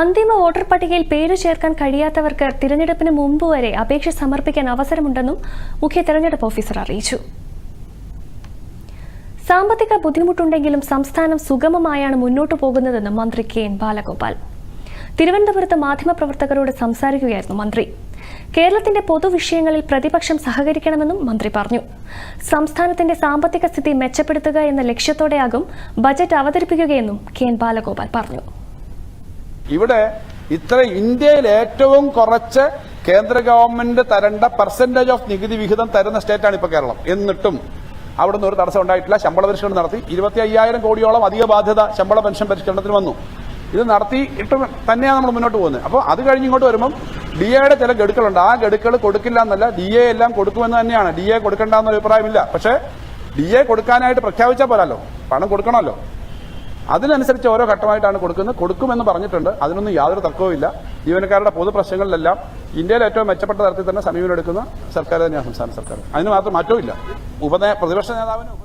അന്തിമ വോട്ടർ പട്ടികയിൽ പേര് ചേർക്കാൻ കഴിയാത്തവർക്ക് തിരഞ്ഞെടുപ്പിന് മുമ്പ് വരെ അപേക്ഷ സമർപ്പിക്കാൻ അവസരമുണ്ടെന്നും മുഖ്യ തെരഞ്ഞെടുപ്പ് ഓഫീസർ അറിയിച്ചു. സാമ്പത്തിക ബുദ്ധിമുട്ടുണ്ടെങ്കിലും സംസ്ഥാനം സുഗമമായാണ് മുന്നോട്ടു പോകുന്നതെന്ന് മന്ത്രി കെ എൻ ബാലഗോപാൽ. തിരുവനന്തപുരത്ത് മാധ്യമപ്രവർത്തകരോട് സംസാരിക്കുകയായിരുന്നു മന്ത്രി. കേരളത്തിന്റെ പൊതുവിഷയങ്ങളിൽ പ്രതിപക്ഷം സഹകരിക്കണമെന്നും മന്ത്രി പറഞ്ഞു. സംസ്ഥാനത്തിന്റെ സാമ്പത്തിക സ്ഥിതി മെച്ചപ്പെടുത്തുക എന്ന ലക്ഷ്യത്തോടെയാകും ബജറ്റ് അവതരിപ്പിക്കുകയെന്നും കെ എൻ ബാലഗോപാൽ പറഞ്ഞു. ഇവിടെ ഇത്ര ഇന്ത്യയിൽ ഏറ്റവും കുറച്ച് കേന്ദ്ര ഗവൺമെന്റ് തരേണ്ട പെർസെന്റേജ് ഓഫ് നികുതി വിഹിതം തരുന്ന സ്റ്റേറ്റാണ് ഇപ്പോൾ കേരളം. എന്നിട്ടും അവിടെ നിന്ന് ഒരു തടസ്സം ഉണ്ടായിട്ടില്ല. ശമ്പള പരിഷ്കരണം നടത്തി. ഇരുപത്തി അയ്യായിരം കോടിയോളം അധിക ബാധ്യത ശമ്പള പെൻഷൻ പരിഷ്കരണത്തിന് വന്നു. ഇത് നടത്തിയിട്ട് തന്നെയാണ് നമ്മൾ മുന്നോട്ട് പോകുന്നത്. അപ്പോൾ അത് കഴിഞ്ഞ് ഇങ്ങോട്ട് വരുമ്പം ഡി എയുടെ ചില ഗഡുക്കളുണ്ട്. ആ ഗഡുക്കൾ കൊടുക്കില്ല എന്നല്ല ഡി എ എല്ലാം കൊടുക്കുമെന്ന് തന്നെയാണ്. ഡി എ കൊടുക്കണ്ട എന്നൊരു അഭിപ്രായമില്ല. പക്ഷേ ഡി എ കൊടുക്കാനായിട്ട് പ്രഖ്യാപിച്ചാൽ പോരാലോ? പണം കൊടുക്കണമല്ലോ. അതിനനുസരിച്ച് ഓരോ ഘട്ടമായിട്ടാണ് കൊടുക്കുന്നത്. കൊടുക്കുമെന്ന് പറഞ്ഞിട്ടുണ്ട്. അതിനൊന്നും യാതൊരു തർക്കവുമില്ല ജീവനക്കാരുടെ പൊതു പ്രശ്നങ്ങളിലെല്ലാം ഇന്ത്യയിലെ ഏറ്റവും മെച്ചപ്പെട്ട തരത്തിൽ തന്നെ സമീപനം എടുക്കുന്ന സർക്കാർ തന്നെയാണ് സംസ്ഥാന സർക്കാർ. അതിന് മാത്രം മാറ്റവും ഇല്ല. ഉപനേ പ്രതിപക്ഷ നേതാവിന്